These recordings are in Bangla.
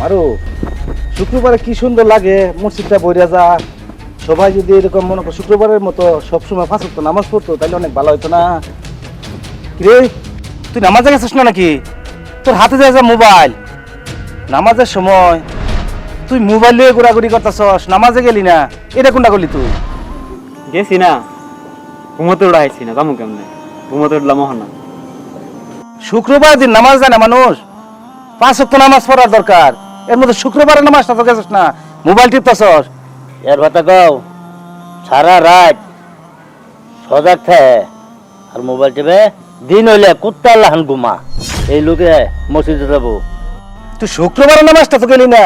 মারু শুক্রবারে কি সুন্দর লাগে মসজিদটা বইরা যা। সবাই যদি এরকম মনে করো শুক্রবারের মতো সবসময় ফাঁস হতো নামাজ পড়তো তাহলে অনেক ভালো হতো না। কিরে তুই নামাজে গেছিস না নাকি? তোর হাতে যায় যা মোবাইল। নামাজের সময় তুই মোবাইল নিয়ে ঘোরাঘুরি করতেছস নামাজে গেলি না এটা কোনটা করলি তুই? গেছি না ঘুমোতে উড়াইছি না জামু কেমনে? ঘুমোতে উঠলাম মহানা শুক্রবার দিন নামাজ যায় না মানুষ? পাঁচ ওয়াক্ত নামাজ পড়ার দরকার। এর মধ্যে শুক্রবারের নামাজটা তো গেছিস না মোবাইল টিপতেছস। এর কথা কও সারা রাত সজাগ থাকে আর মোবাইল টিপে দিন হইলে কুত্তা লাহান ঘুমা। এই লোকে মসজিদে যাব। তুই শুক্রবারের নামাজটা তো গেলি না।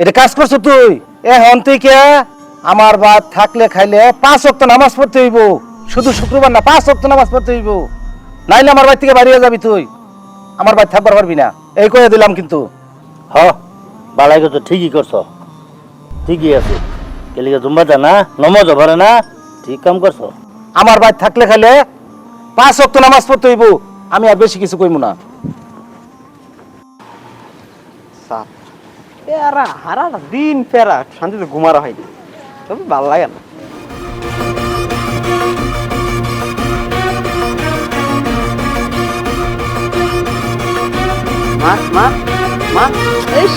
এটা কাজ করছ তুই? এ হন তুই কে? আমার বাদ থাকলে খাইলে পাঁচ ওয়াক্ত নামাজ পড়তে হইব। শুধু শুক্রবার না পাঁচ ওয়াক্ত নামাজ পড়তে হইব। নাইলে আমার বাড়ি থেকে বাড়িয়ে যাবি তুই। আমার বাড়ি থাকবার পারবি না। এই কয়ে দিলাম কিন্তু। হ। বালাই তো ঠিকই করছ। ঠিকই আছে। কেলিকে জুম্বা যা না নমজ ভরে না ঠিক কাম করছ। আমার বাড়ি থাকলে খালে পাঁচ ওয়াক্ত নামাজ পড়তে হইব আমি আর বেশি কিছু কইমু না। সাপ পেয়ারা হারাটা দিন পেয়ারা শান্তিতে ঘুমারা হয় তবে ভালো লাগে না। মা মা। মা। এই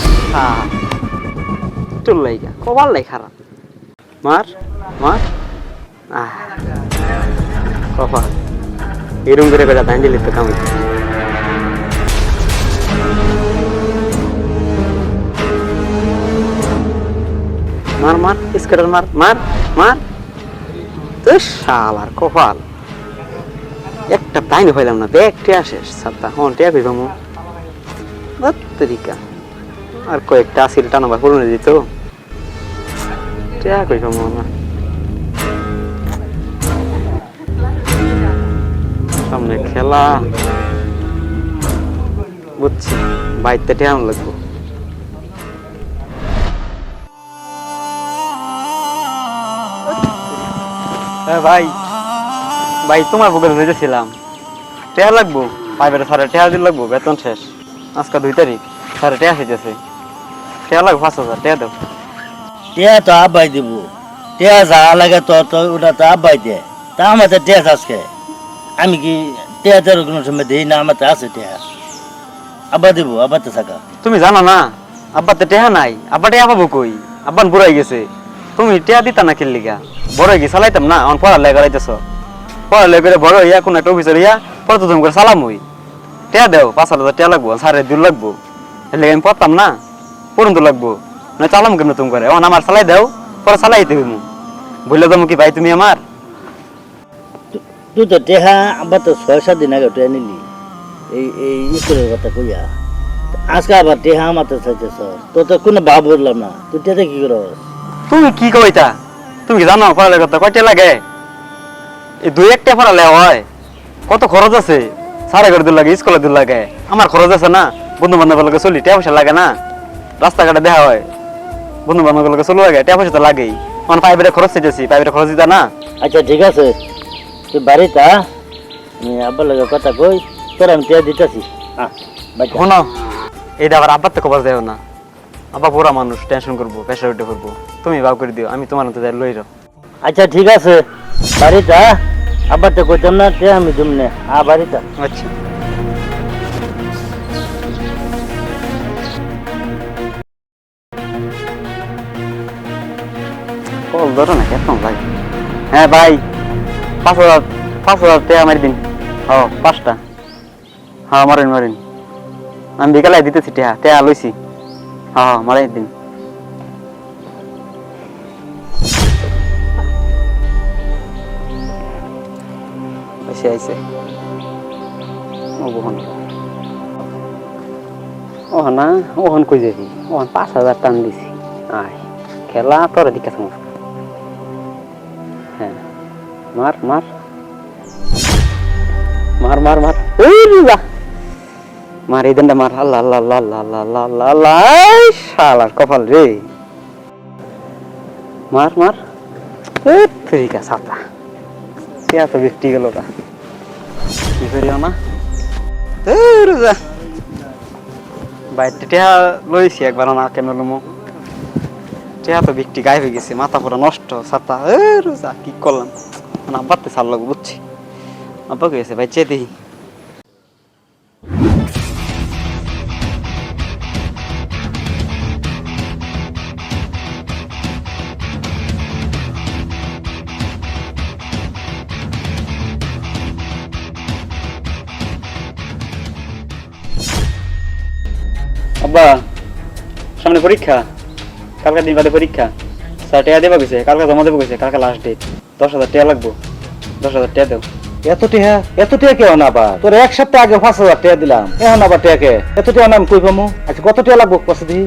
তোর লাইগা কবার লাই খারাপ। মার মার। আহ। কপাল। এরম করে বেড়া দাঁড়িয়ে লিখতে কামাই মার মার স্কেটার মার মার মার। তো শালার কপাল। একটা তাইনি হইলাম না দেখ টিয়া শেষ। সাতটা হন টিয়া কই তরিকা। আর কয়েকটা আসিল টানাবার পুরনো দিত টিয়া কই সামনে খেলা। বুঝছি বাইতে টিয়া লাগবো। হ্যাঁ ভাই ভাই, তোমার বুকে ধরেছিলাম টেহা লাগবো? পাইবে সাড়ে টেহা দিন লাগবো? বেতন শেষ। আজকে দুই তারিখ সাড়ে টেহা খেতেছে টেহা লাগবো পাঁচ হাজার টেহা দাও। টিয়া তো আব্বাই দিব। টিয়া যা লাগে তো তো ওটা তো আব্বাই দে তা আমার তো টিয়া আজকে। আমি কি টিয়া তেরো কোনো সময় দিই না? আমার তো আছে টিয়া। আব্বা দিব আব্বা তো থাকা। তুমি জানো না আব্বা তো টেহা নাই। আব্বা টেহা পাবো কই? আব্বান বুড়াই গেছে। তুমি টেহা দিতা না খেললি গা বড় গিয়ে চালাইতাম না? আমার পড়ালেখা করাইতেছ পড়ালেখা বড় হইয়া কোন একটা অফিসার হইয়া পরে তো তুমি করে চালাম হই টেহা দেও পাঁচ হাজার টেহা লাগবো সাড়ে দূর লাগবো। এর আমি পড়তাম না পড়ুন তো লাগবো। না চালাম কেন তুমি করে? এখন আমার চালাই দেও পরে চালাইতে হইমু বললে তো কি ভাই তুমি আমার? তুই তো টেহা আব্বা তো ছয় সাত দিন আগে টেহা নিলি। এই এই স্কুলের কথা কইয়া। আজকে আবার টেহা আমার তো চাইতেছ। তো তো কোনো ভাব বললাম না। তুই টেতে কি করস? তুমি কি কইতা তুমি কি জানো পড়ালেখা করতে কয়টা লাগে? এই দুই একটা পড়ালেখা হয়। কত খরচ আছে? সাড়ে ঘর দূর লাগে স্কুলে দূর লাগে। আমার খরচ আছে না বন্ধু বান্ধব লগে চলি টাকা পয়সা লাগে না। রাস্তাঘাটে দেখা হয় বন্ধু বান্ধব লগে চলো লাগে টাকা পয়সা তো লাগেই। আমার পাইপের খরচ চাইতেছি পাইপের খরচ দিতা না? আচ্ছা ঠিক আছে। তুই বাড়িতে আমি আব্বার লগে কথা কই তোর আমি টেহা দিতেছি। শোনো এইটা আবার আব্বার তো খবর দেও না। আব্বা পুরা মানুষ টেনশন করব প্রেশার উঠে করব তুমি ভাব করে দিও আমি তোমার মতো লই আচ্ছা ঠিক আছে। বাড়িতে আয়। আব্বার তো কইতাম না টেহা আমি তুমি আ বাড়িতে আচ্ছা। কল ধরো না, কেমন ভাই? হ্যাঁ ভাই। পাঁচ হাজার পাঁচ হাজার টাকা মারি দিন। হ পাঁচটা। হ্যাঁ মারেন মারেন। আমি বিকালে দিতেছি টেহা টেহা লইছি। হ্যাঁ হ্যাঁ মারাই দিন। এসে আইছে। ওহন। ওহনা ওহন কই যাবি? ওহন পাঁচ হাজার টান দিছি। আয়, খেলা তোর দিকে হ্যাঁ মার মার। মার মার মার। মার, এই দিনটা মার। আল্লাহ আল্লাহ আল্লাহ আল্লাহ আল্লাহ আল্লাহ আল্লাহ শালার কপাল রে। মার মার। ঠিক আছে সাতা তো বৃষ্টি গেল কি করিও না লইছি একবার না কেন লমো টেহা তো গায়ে হয়ে গেছে, মাথা পুরো নষ্ট, ছাতা। এ রোজা কি করলাম না আব্বাতে সার লাগবো বুঝছি? আব্বা গেছে ভাই চেয়ে দিই সামনে পরীক্ষা? কালকে দিন বাদে পরীক্ষা। স্যার টেয়া দেবা গেছে কালকে জমা দেবো গেছে কালকে লাস্ট ডেট দশ হাজার টাকা লাগবো। দশ হাজার টাকা দেও। এত টিহা এত টিহা কেউ না বা তোর এক সপ্তাহ আগে পাঁচ হাজার টাকা দিলাম। এখন আবার টিয়াকে এত টিহা নাম কই পামু? আচ্ছা কত টিহা লাগবো কষ্ট দিই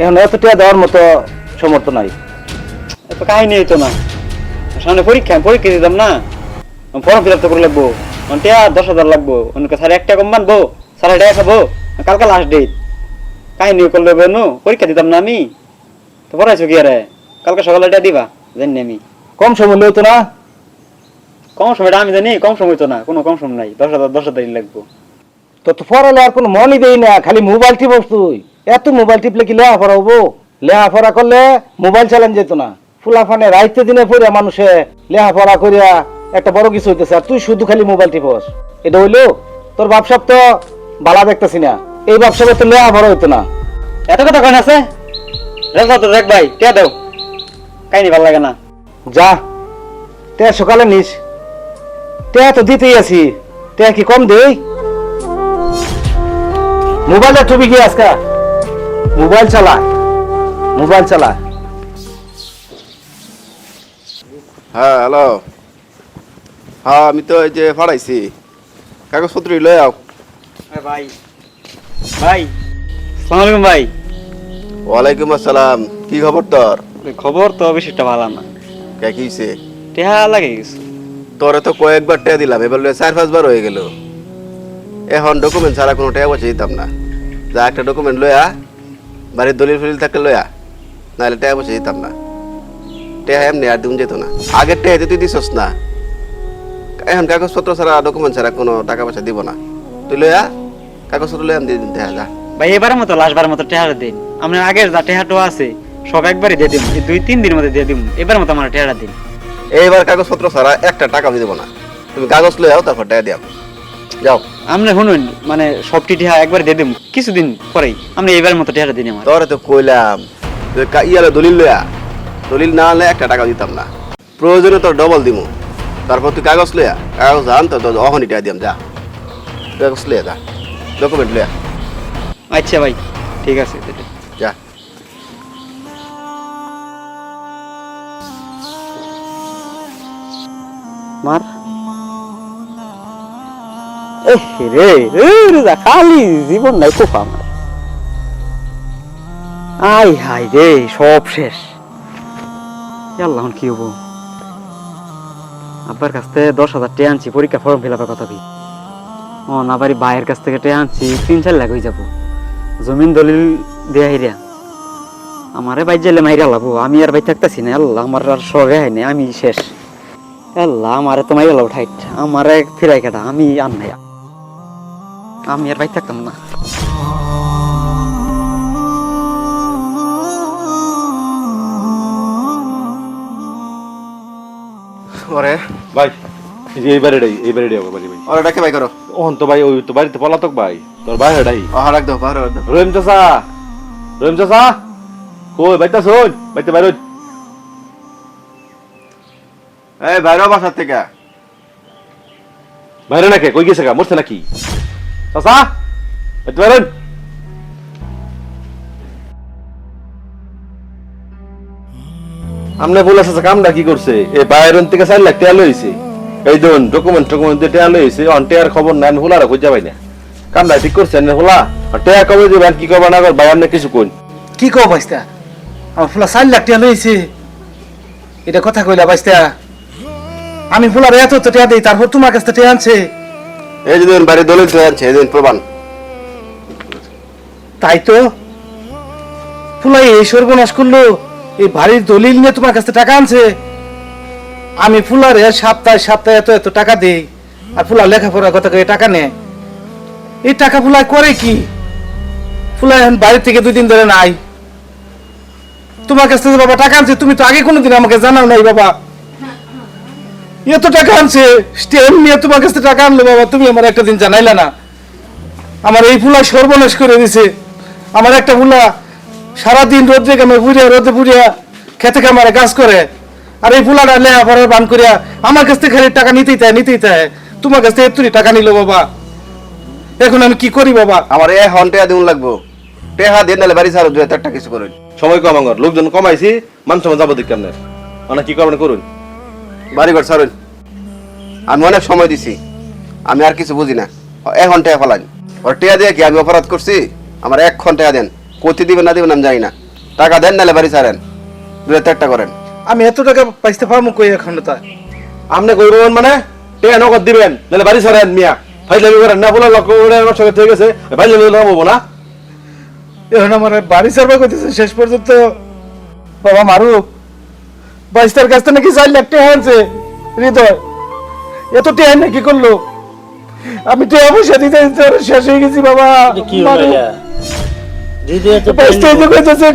এখন এত টিহা দেওয়ার মতো সমর্থ নাই। এত কাহিনী হইতো না। সামনে পরীক্ষা পরীক্ষা দিতাম না। ফর্ম ফিল আপ তো করে লাগবো। টেয়া দশ হাজার লাগবো। অন্য স্যার এক টাকা কম বানবো। স্যার টাকা খাব। কালকে লাস্ট ডেট কাহিনী করলে বেনো পরীক্ষা দিতাম না আমি। তো পড়াইছো কি আরে? কালকে সকালে টাকা দিবা জানি আমি। কম সময় লইতো না? কম সময়টা আমি জানি কম সময় তো না কোনো কম সময় নাই দশ হাজার দশ হাজারই লাগবো। তো তো পড়ালে আর কোনো মনই দেই না খালি মোবাইল টিপস তুই। এত মোবাইল টিপলে কি লেখাপড়া হব? লেখাপড়া করলে মোবাইল চালান যেত না। ফুলাফানে রাইতে দিনে পড়িয়া মানুষে লেহা লেখাপড়া করিয়া একটা বড় কিছু হইতেছে আর তুই শুধু খালি মোবাইল টিপস। এটা হইল তোর ব্যবসা তো বালা দেখতেছি না। এই ব্যবসা তো লেখাপড়া হইতো না। এত কথা কন আছে? রেজাল্ট তো দেখ ভাই টিয়া দাও। কাহিনী ভালো লাগে না। যা তে সকালে নিস। তে তো দিতেই আছি। তে কি কম দেই? মোবাইলে টুবি কি আজকা? মোবাইল চালা। মোবাইল চালা। হ্যাঁ হ্যালো। হ্যাঁ আমি তো এই যে ফাড়াইছি। কাগজপত্র লয়ে আও। ভাই। ভাই সালাম আলাইকুম ভাই। ওয়ালাইকুম আসসালাম কি খবর তোর? খবর তো বেশি একটা ভালো না। কে কিছে টেহা লাগে গেছে। তোরে তো কয়েকবার টাকা দিলাম এবার লয়ে চার পাঁচবার হয়ে গেল। এখন ডকুমেন্ট ছাড়া কোনো টাকা পয়সা দিতাম না। যা একটা ডকুমেন্ট লয়া বাড়ির দলিল ফলিল থাকলে লয়া নাহলে টাকা পয়সা দিতাম না। টাকা এমনি আর দিন যেত না। আগের টাকা তুই দিছস না। এখন কাগজপত্র ছাড়া ডকুমেন্ট ছাড়া কোনো টাকা পয়সা দিব না। তুই লয়া কাগজপত্র লয়া দিয়ে দিন ভাই এবারের মতো মতো টেহাটা দিন আপনার আগের যা টেহাটো আছে সব একবারই দিয়ে দিন এই দুই তিন দিনের মধ্যে দিয়ে দিন এবার মতো আমার টেহাটা দিন। এইবার কাগজপত্র ছাড়া একটা টাকা দিব না। তুমি কাগজ লয়ে যাও তারপর টাকা দিও যাও। আপনি শুনুন মানে সবটি টেহা একবার দিয়ে দিন কিছুদিন পরেই আপনি এবারের মতো টেহাটা দিন আমার। তোরে তো কইলাম তুই কা- ইয়ালে দলিল লয়া। দলিল না হলে একটা টাকা দিতাম না। প্রয়োজনে তোর ডবল দিমু। তারপর তুই কাগজ লয়া। কাগজ আন তো অহনি টাকা দিয়াম যা। কাগজ লয়া যা। ডকুমেন্ট লয়া আচ্ছা ভাই ঠিক আছে যা। মার। এহ রে এ রে খালি জীবন নাই কোপা আমার। আই হাই রে সব শেষ। কি হব? আব্বার কাছ থেকে দশ হাজার টাকা আনছি পরীক্ষা ফর্ম ফিল আপের কথা কি ও না বাড়ি ভাইয়ের কাছ থেকে টাকা আনছি তিন চার লাখ হয়ে যাব। জমিন দলিল দেয়া হিরা আমারে বাইর যাইলে মাইরা লাবো আমি আর বাই থাকতেছি না আল্লাহ আমার আর সরে হয় না আমি শেষ। আল্লাহ আমারে তো মাইরা লাবো ঠাইট আমারে ফিরাই কাটা আমি আর নাই। আমি আর বাই থাকতাম না। ওরে ভাই এই বাড়িটাই এই বাড়িটাই বাড়ি ভাই। ওরে ডাকে ভাই করো। ওহন তো ভাই ওই তো বাড়িতে পলাতক ভাই তোর ভাই হেডাই। ওহা রাখ দাও রাখ দাও। রহিম চাচা রহিম চাচা কই বাইতা শোন বাইতে বাইর এই বাইরে বাসার থেকে। বাইরে নাকি? কই গেছে গা? মরছে নাকি? চাচা বাইতে বাইর আমনে বলে চাচা কামটা কি করছে? এই বাইরন থেকে চার লাখ টাকা লইছে। এই ধরুন ডকুমেন্ট টকুমেন্ট দিয়ে লইছে অন টাকার খবর হোলা রাখো যাবাই না ঠিক করছে না হোলা? টাকা কবে দিবেন কি করবা না করবা আপনি কিছু কি কও বাইস্তা আমার ফুলা চার লাখ লইছে। এটা কথা কইলা বাইস্তা আমি ফুলার এত তো টাকা দিই তারপর তোমার কাছ থেকে আনছে। এই যে দিন বাড়ির দলিল তো আনছে এই দিন প্রমাণ। তাই তো? ফুলাই এই সর্বনাশ করল এই বাড়ির দলিল নিয়ে তোমার কাছে টাকা আনছে। আমি ফুলার সপ্তাহে সপ্তাহে এত এত টাকা দেই, আর ফুলা লেখাপড়া কথা কয়ে টাকা নেয়। এই টাকা ফুলাই করে কি? ফুলা এখন বাইরে থেকে দুই দিন ধরে নাই। তোমার কাছ থেকে বাবা টাকা আনছে, তুমি তো আগে কোনোদিন আমাকে জানাও নাই বাবা। এত টাকা আনছে স্টেম নিয়ে তোমার কাছ থেকে টাকা আনলো বাবা, তুমি আমার একটা দিন জানাইলে না। আমার এই ফুলা সর্বনাশ করে দিছে। আমার একটা ফুলা সারাদিন রোদ্রে কামে বুড়িয়া রোদে বুড়িয়া খেতে কামারে কাজ করে। আর এই ফুলাটা লেহা পরে বান করিয়া আমার কাছ থেকে খালি টাকা নিতেই চায় নিতেই চায়। তোমার কাছ থেকে এত্তুরি টাকা নিল বাবা। এখন আমি কি করি বাবা? আমার এখন টেয়া দিন লাগবো। টেহা দিয়ে নাহলে বাড়ি ছাড়ো দুই একটা কিছু করুন। সময় কম আমার। লোকজন কমাইছি মান সময় যাব দিক কেমনে মানে কি করবেন করুন। বাড়ি ঘর ছাড়ুন। আমি অনেক সময় দিছি। আমি আর কিছু বুঝি না। এখন টেয়া ফেলান ওর টেয়া দিয়ে কি আমি অপরাধ করছি? আমার এক ঘণ্টা টেয়া দেন। কতি দিবেন না দিবেন আমি জানি না। টাকা দেন নাহলে বাড়ি সারেন দুই একটা করেন। আমি এত টাকা পাইতে পারব কই এখন তা আপনি কইবেন মানে টেয়া নগদ দিবেন নাহলে বাড়ি ছাড়েন মিয়া। ফাইজলামি করেন না বলে লক্ষ্য করে আমার সঙ্গে ঠিক আছে ফাইজলামি হব না। এখন আমার বাড়ি সার্ভে করতেছে শেষ পর্যন্ত বাবা মারুক বাইশটার কাছ থেকে নাকি চার লাখ টাকা আনছে হৃদয়। এত টাকা নাকি করল? আমি টাকা পয়সা দিতে দিতে শেষ হয়ে গেছি বাবা কি হলো? হৃদয় তো বাইশটা যে কইতেছে।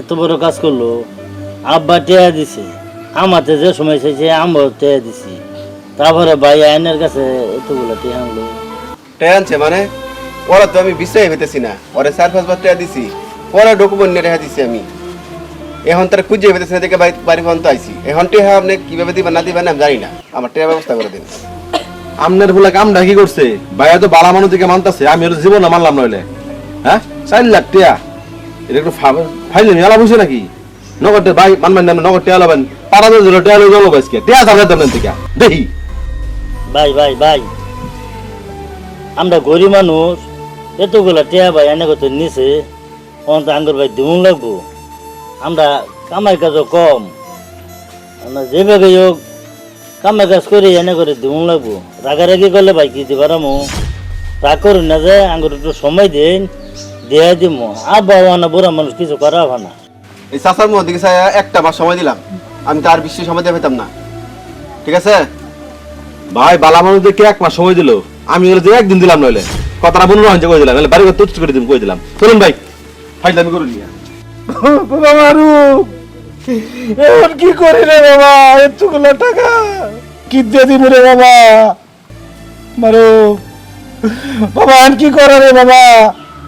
এত বড় কাজ করল। আব্বা টেয়া দিছে আমাতে যে সময় চাইছে টেয়া দিছি। তারপরে ভাই আইনের কাছে এতগুলো টেয়া আনলো। টেয়া আনছে মানে? ওরা তো আমি বিশ্বাস হইতেছি না। ওরা চার পাঁচবার টেয়া দিছি পরে ডকুমেন্ট নিয়ে রেখা দিছি আমি। এখন তারা খুঁজে হইতেছে না দেখে বাড়ি আইছি। এখন টেহা আপনি কীভাবে দিবেন না দিবেন আমি জানি না। আমার টেয়া ব্যবস্থা করে দিন। আমনের বলে কামটা কি করছে? ভাইয়া তো বালা মানুষ দিকে মানতাছে, আমি ওর জীবন মানলাম নইলে। হ্যাঁ? চার লাখ টিয়া। এটা একটু ফাইলে মেলা বুঝছে নাকি? নগদ ভাই, মানবেন না নগদ টিয়া লাবেন পাড়া দিয়ে টিয়া লই জলো বাইসকে টিয়া থাকলে দেবেন থেকে দেখি। ভাই ভাই ভাই। আমরা গরিব মানুষ। এতগুলা টেয়া ভাই এনে কত নিছে? অন্ত আঙ্গুর ভাই দিউন লাগবো। আমরা কামাই কাজও কম। আমরা যেভাবে হোক কামাই কাজ করে এনে করে দিউন লাগবো। রাগারাগি করলে ভাই কি দিবার আমো? রাগ করুন না যে আঙ্গুর একটু সময় দিন দেয়া দিব আর বাবা না বুড়া মানুষ কিছু করা হবে না। এই চাষার মধ্যে একটা মাস সময় দিলাম। আমি তার বেশি সময় দিয়ে পেতাম না। ঠিক আছে? ভাই বালা মানুষ দেখে এক মাস সময় দিল। আমি ওর যে একদিন দিলাম নইলে। কথাটা বন্ধু হয়েছে কই দিলাম? নাহলে বাড়ি ঘর তুচ্ছ করে দিন কই দিলাম? চলুন ভাই। ফাইজলামি করুন মিয়া বাবা মারুক এখন কি করি রে বাবা? এতগুলো টাকা কি দিয়ে দিব রে বাবা? মারুক বাবা আর কি করে রে বাবা?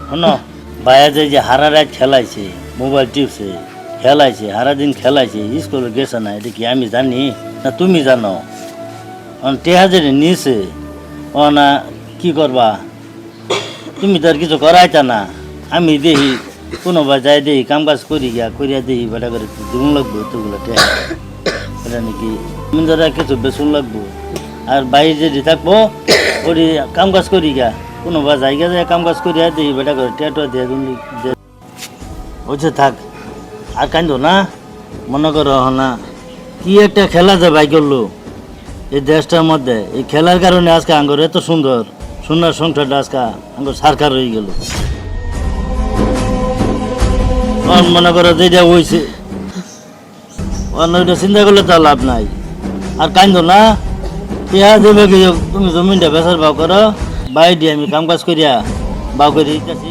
শোন, ভাইয়া যে যে হারা রাত খেলাইছে, মোবাইল টিপছে, খেলাইছে হারা দিন খেলাইছে, স্কুলে গেছে না, এটা কি আমি জানি? না তুমি জানো? অন টেহা যে নিছে ও না কি করবা? তুমি তো আর কিছু করাইতা না, আমি দেখি কোনোবা যাই দেখি কাম কাজ করি গিয়া, করিয়া দেখি বেটা করে দিন লাগবো এতগুলো এটা নাকি তুমি ধরা কিছু বেসুন লাগবো। আর বাইরে যদি থাকব ওরি কাম কাজ করি গা কোনোবা জায়গা যায় কাম কাজ করিয়া দেখি বেটা করে টেটো দিয়ে হচ্ছে থাক। আর কান্দো না, মনে করো না, কি একটা খেলা যে ভাই করল এই দেশটার মধ্যে। এই খেলার কারণে আজকে আঙ্গর এত সুন্দর সুন্দর সংসারটা আজকে আঙ্গর সারকার হয়ে গেল। অন মনে করো যেটা হয়েছে অন্য চিন্তা করলে তো লাভ নাই। আর কান্দ না ইয়া দেবে তুমি জমিনটা বেচার ভাও করো। বাই দিয়ে আমি কাম কাজ করিয়া বাউ করে দিতেছি।